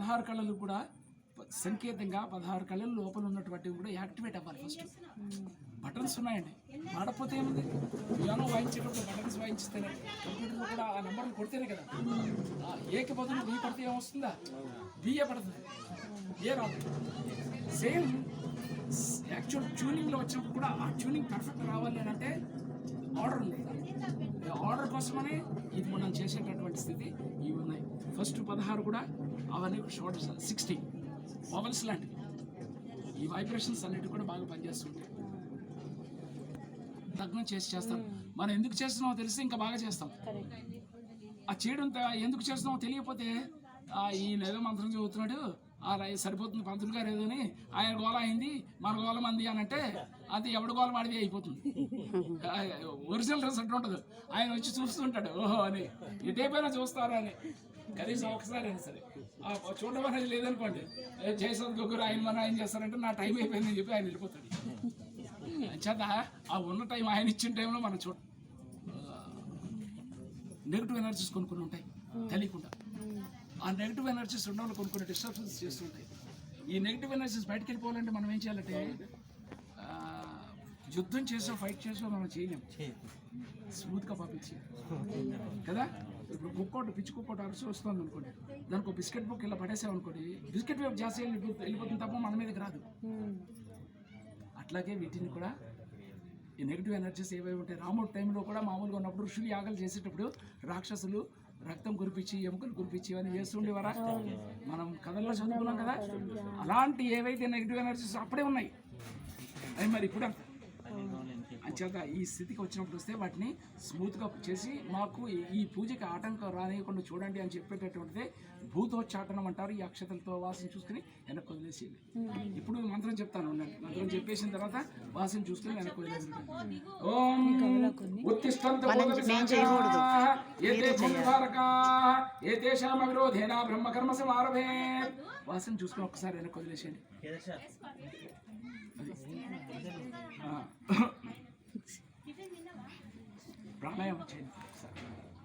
పదహారు కళలు కూడా సంకేతంగా పదహారు కళల లోపల ఉన్నటువంటివి కూడా యాక్టివేట్ అవ్వాలి ఫస్ట్ బటన్స్ ఉన్నాయండి. వాడకపోతే ఏముంది? పియానో వాయించేటప్పుడు బటన్స్ వాయించితేనే కంప్యూటర్లో కూడా ఆ నెంబర్లు కొడితేనే కదా. ఆ ఏకి బదులు బి పడితే ఏమొస్తుందా? బిఏ పడుతుంది. ఏ రాదు. సేమ్ యాక్చువల్ ట్యూనింగ్లో వచ్చినప్పుడు కూడా ఆ ట్యూనింగ్ పర్ఫెక్ట్ రావాలి అని అంటే ఆర్డర్ ఉంది. ఆర్డర్ కోసమనే ఇది మనం చేసేటటువంటి స్థితి ఇవి ఉన్నాయి. ఫస్ట్ పదహారు కూడా అవన్నీ షార్ట్ సిక్స్టీ ఓవెల్స్ లాంటివి. ఈ వైబ్రేషన్స్ అన్నిటి కూడా బాగా పనిచేస్తుంటాయి. లగ్నం చేసి చేస్తాం. మనం ఎందుకు చేస్తున్నామో తెలిసి ఇంకా బాగా చేస్తాం. ఆ చేయడం ఎందుకు చేస్తున్నామో తెలియకపోతే ఈయన ఏదో మంత్రం చదువుతున్నాడు సరిపోతుంది పంతులు గారు ఏదో అని ఆయన గోల అయింది మన గోల మంది అని అంటే అది ఎవడి గోల వాడిది అయిపోతుంది. ఒరిజినల్ రిజల్ట్ ఉండదు. ఆయన వచ్చి చూస్తుంటాడు ఓహో అని. ఎటైపోయినా చూస్తారా అని. కనీసం ఒకసారి అయినా సరే. అనేది లేదనుకోండి. జయసద్ గొగ్గురు ఆయన మన ఆయన చేస్తారంటే నా టైం అయిపోయిందని చెప్పి ఆయన వెళ్ళిపోతాడు. చేత ఆ ఉన్న టైం ఆయన ఇచ్చిన టైంలో మనం చూడ నెగిటివ్ ఎనర్జీస్ కొన్ని కొన్ని ఉంటాయి. తెలియకుండా. ఆ నెగిటివ్ ఎనర్జీస్ ఉండడం కొన్ని కొన్ని డిస్టర్బెన్స్ చేస్తుంటాయి ఈ నెగిటివ్ ఎనర్జీస్ బయటకు వెళ్ళిపోవాలంటే మనం ఏం చేయాలంటే యుద్ధం చేసో ఫైట్ చేసో మనం చేయలేం. స్మూత్గా పంపించి. కదా? ఇప్పుడు కుక్కోటి పిచ్చి కుక్కోటి అరుసు వస్తుంది అనుకోండి. దానికి ఒక బిస్కెట్ బుక్ ఇలా పడేసాం అనుకోండి బిస్కెట్ వేపు జాస్తి వెళ్ళిపోతుంది తప్ప మన మీదకి రాదు. అట్లాగే వీటిని కూడా ఈ నెగిటివ్ ఎనర్జీస్ ఏవైతే ఉంటాయి రాముడు టైంలో కూడా మామూలుగా ఉన్నప్పుడు ఋషులు యాగాలు చేసేటప్పుడు రాక్షసులు రక్తం కురిపించి ఎముకలు కురిపించి ఇవన్నీ వేస్తుండేవారా మనం కథల్లో చదువుకున్నాం కదా? అలాంటి ఏవైతే నెగిటివ్ ఎనర్జీస్ అప్పుడే ఉన్నాయి. అవి మరి ఇప్పుడు అంచేత ఈ స్థితికి వచ్చినప్పుడు వస్తే వాటిని స్మూత్గా చేసి మాకు ఈ- పూజకి ఆటంకం రానియకుండా చూడండి అని చెప్పేటటువంటిదే భూతోచ్చాటనం అంటారు. ఈ అక్షతలతో వాసన చూసుకుని వెనక్కి వదిలేసేది ఇప్పుడు మంత్రం చెప్తాను మంత్రం చెప్పేసిన తర్వాత వాసన చూసుకుని వెనక్కి వదిలేసి ఓం ఉత్తిష్టంత ఏతే భూమిభారకా ఏతేషామ విరోధేన బ్రహ్మకర్మ సమారభే వాసన చూసుకొని ఒకసారి వెనక్కి వదిలేసేయండి. ప్రాణాయామం చేయండి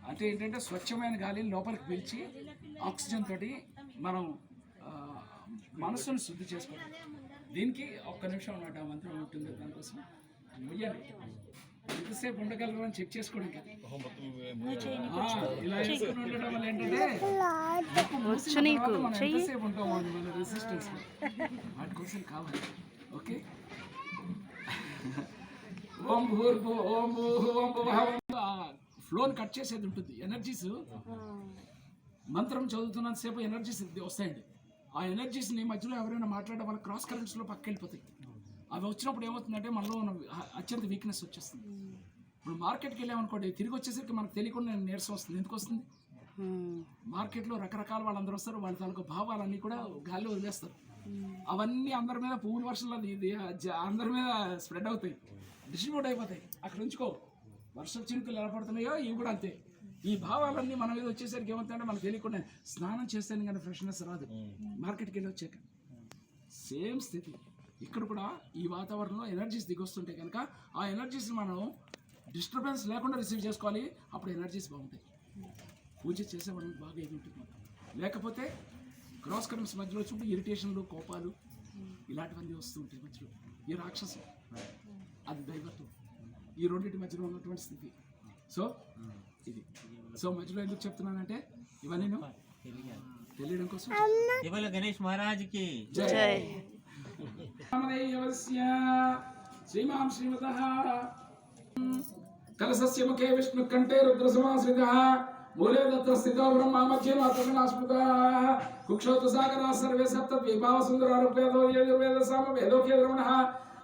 అంటే ఏంటంటే స్వచ్ఛమైన గాలిని లోపలికి పిలిచి ఆక్సిజన్ తోటి మనం మనసును శుద్ధి చేసుకోవడం. దీనికి ఒక్క నిమిషం ఉన్నట్టు ఆ మంత్రం ఉంటుంది దానికోసం. వెయ్యండి ఎంతసేపు ఉండగలరు అని చెక్ చేసుకోవడం కదా ఆ, ఇలా వేసుకుని ఉండడం వల్ల ఏంటంటే ముక్కు మూసిన తర్వాత మనం ఎంతసేపు ఉంటాం అని మన రెసిస్టెన్స్ వాటి కోసం కావాలి. ఓకే? ఓం ఓం ఓం ఫ్లోని కట్ చేసేది ఉంటుంది. ఎనర్జీస్ మంత్రం చదువుతున్నంత సేపు ఎనర్జీస్ వస్తాయండి. ఆ ఎనర్జీస్ని మధ్యలో ఎవరైనా మాట్లాడడం వల్ల క్రాస్ కరెంట్స్లో పక్కకి వెళ్ళిపోతాయి. అవి వచ్చినప్పుడు ఏమవుతుందంటే మనలో ఉన్న అత్యంత వీక్నెస్ వచ్చేస్తుంది. ఇప్పుడు మార్కెట్కి వెళ్ళామనుకోండి తిరిగి వచ్చేసరికి మనకు తెలియకుండా నీరసం వస్తుంది. ఎందుకు వస్తుంది? మార్కెట్లో రకరకాల వాళ్ళందరూ వస్తారు వాళ్ళ తాలూకు భావాలన్నీ కూడా గాల్లో వదిలేస్తారు. అవన్నీ అందరి మీద పువ్వుల వర్షంలో ఇది అందరి మీద స్ప్రెడ్ అవుతాయి. డిస్ట్రిబ్యూట్ అయిపోతాయి. అక్కడ ఉంచుకో. వర్షం చినుకులు ఎలా పడుతున్నాయో ఇవి కూడా అంతే. ఈ భావాలన్నీ మన మీద వచ్చేసరికి ఏమవుతాయంటే మనకు తెలియకుండా స్నానం చేస్తేనే కానీ ఫ్రెష్నెస్ రాదు. మార్కెట్కి వెళ్ళి వచ్చాక. సేమ్ స్థితి. ఇక్కడ కూడా ఈ వాతావరణంలో ఎనర్జీస్ దిగొస్తుంటాయి కనుక ఆ ఎనర్జీస్ మనం డిస్టర్బెన్స్ లేకుండా రిసీవ్ చేసుకోవాలి. అప్పుడు ఎనర్జీస్ బాగుంటాయి. పూజ చేసేవాళ్ళకి బాగా ఇది ఉంటుంది లేకపోతే క్రాస్ కరెంట్స్ మధ్యలో వచ్చినప్పుడు ఇరిటేషన్లు కోపాలు ఇలాంటివన్నీ వస్తూ ఉంటాయి మధ్యలో. ఈ రాక్షసం అది దైవత్వం ఈ రెండింటి మధ్యలో ఉన్నటువంటి స్థితి. సో ఇది. సో మధ్యలో ఎందుకు చెప్తున్నానంటే ఇవన్నీ తెలియడం కోసం గణేష్ మహారాజ్కి జై. రామదేవస్య శ్రీమాన్ కలసస్య ముఖే విష్ణు కంఠే రుద్రసమాశ్రిత మూలే దత్త స్థితో బ్రహ్మ మధ్య మాతృనాస్మృత కుక్షోత సాగరా సర్వే సప్త ద్వీపావ సుందరారుపేదో యజుర్వేద సామ వేదోకే ద్రమణః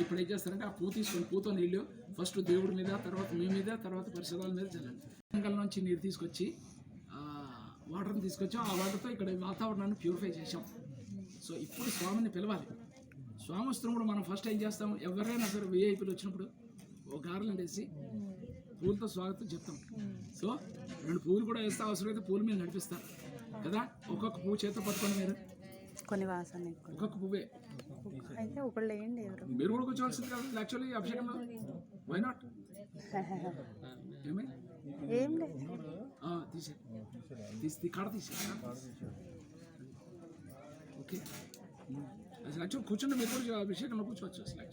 ఇప్పుడు ఏం చేస్తారంటే ఆ పూ తీసుకొని పూతో నీళ్ళు ఫస్ట్ దేవుడి మీద తర్వాత మీ మీద తర్వాత పరిసరాల మీద చల్లండి జంగల్ నుంచి నీరు తీసుకొచ్చి వాటర్ని తీసుకొచ్చాం ఆ వాటర్తో ఇక్కడ వాతావరణాన్ని ప్యూరిఫై చేసాం సో ఇప్పుడు స్వామిని పిలవాలి. స్వామి వస్తున్నప్పుడు మనం ఫస్ట్ ఏం చేస్తాం ఎవరైనా సరే విఐపీలు వచ్చినప్పుడు ఒక గార్లను వేసి పూలతో స్వాగతం చెప్తాం. సో రెండు పూలు కూడా వేస్తే అవసరమైతే పూల మీద నడిపిస్తారు. కదా? ఒక్కొక్క పువ్వు చేతితో పట్టుకొని మీరు కొన్ని వాసన ఒక్కొక్క పువ్వే. అయితే ఒకళ్ళు వేయండి ఎవరు? మీరు కూడా కూర్చోవాల్సింది కదా. యాక్చువల్లీ అభిషేకంలో వై నాట్ ఏమి ఏం లేదు. తీసే. తీసి కాడ తీసే. ఓకే. అసలు యాక్చువల్ కూర్చుంటే మీరు కూడా అభిషేకంలో కూర్చోవచ్చు అసలు